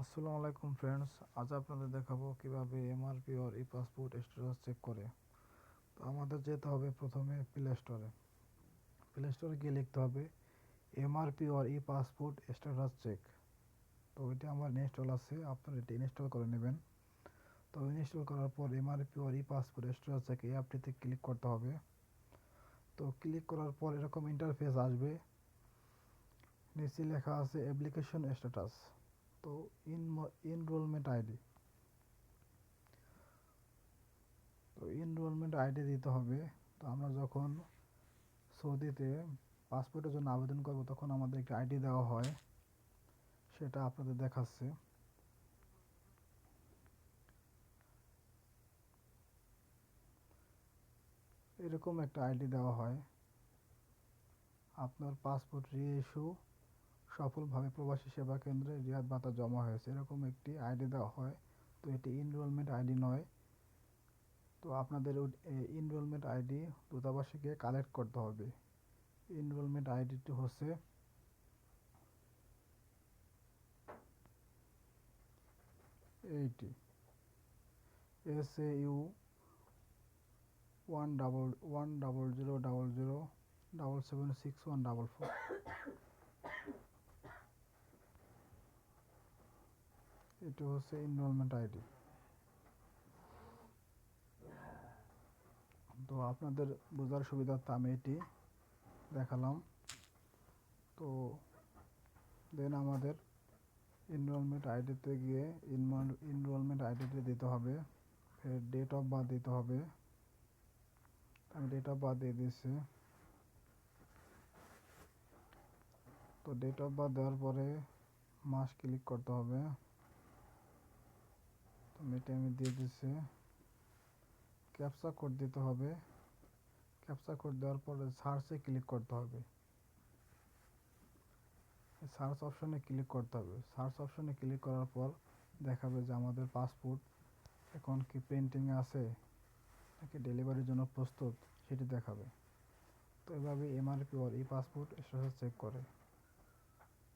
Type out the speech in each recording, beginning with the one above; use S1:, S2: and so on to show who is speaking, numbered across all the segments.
S1: আসসালামু আলাইকুম ফ্রেন্ডস আজ আপনাদের দেখাবো কীভাবে MRP or e passport status check করে। তো আমাদের যেতে হবে প্রথমে প্লে স্টোরে প্লে স্টোরে গিয়ে লিখতে হবে MRP or e passport status check তো ওইটা আমার ইনস্টল আছে, আপনারা এটা ইনস্টল করে নেবেন। তো ইনস্টল করার পর MRP or e passport status check এই অ্যাপটিতে ক্লিক করতে হবে। তো ক্লিক করার পর এরকম ইন্টারফেস আসবে। নিচে লেখা আছে অ্যাপ্লিকেশন স্ট্যাটাস তো এনরোলমেন্ট আইডি তো এনরোলমেন্ট আইডি দিতে হবে। তো আমরা যখন সৌদিতে পাসপোর্টের জন্য আবেদন করব, তখন আমাদের একটি আইডি দেওয়া হয়। সেটা আপনাদের দেখাচ্ছে। এরকম একটা আইডি দেওয়া হয়। আপনার পাসপোর্ট রিইস্যু সফলভাবে প্রবাসী সেবা কেন্দ্রে রিয়াদ ভাতা জমা হয়েছে। এরকম একটি আইডি দেওয়া হয়। তো এটি ইনরোলমেন্ট আইডি নয়। তো আপনাদের ইনরোলমেন্ট আইডি দূতাবাসে গিয়ে কালেক্ট করতে হবে। ইনরোলমেন্ট আইডিটি হচ্ছে এইটি। S A U one double one double zero double zero double seven six one double four এটা হচ্ছে এনরোলমেন্ট আইডি তো আপনাদের বোঝার সুবিধার্থে আমি এটি দেখালাম। তো দেন আমাদের এনরোলমেন্ট আইডিতে গিয়ে এনরোলমেন্ট আইডিতে দিতে হবে। ফের ডেট অফ বার্থ দিতে হবে। আমি ডেট অফ বার্থ দিয়ে দিয়েছি তো ডেট অফ বার্থ দেওয়ার পরে মাস ক্লিক করতে হবে। এটা আমি দিয়ে দিচ্ছি ক্যাপসা কোড দিতে হবে। ক্যাপসা কোড দেওয়ার পরে সার্চে ক্লিক করতে হবে। সার্চ অপশনে ক্লিক করতে হবে। সার্চ অপশনে ক্লিক করার পর দেখাবে যে আমাদের পাসপোর্ট এখন কি প্রিন্টিংয়ে আছে, নাকি ডেলিভারির জন্য প্রস্তুত, সেটি দেখাবে। তো এভাবে MRP or e passport status check করে।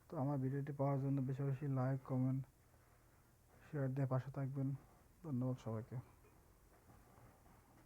S1: তো আমার ভিডিওটি পাওয়ার জন্য বেশি বেশি লাইক কমেন্ট শেয়ার দিয়ে পাশে থাকবেন। ধন্যবাদ সবাইকে।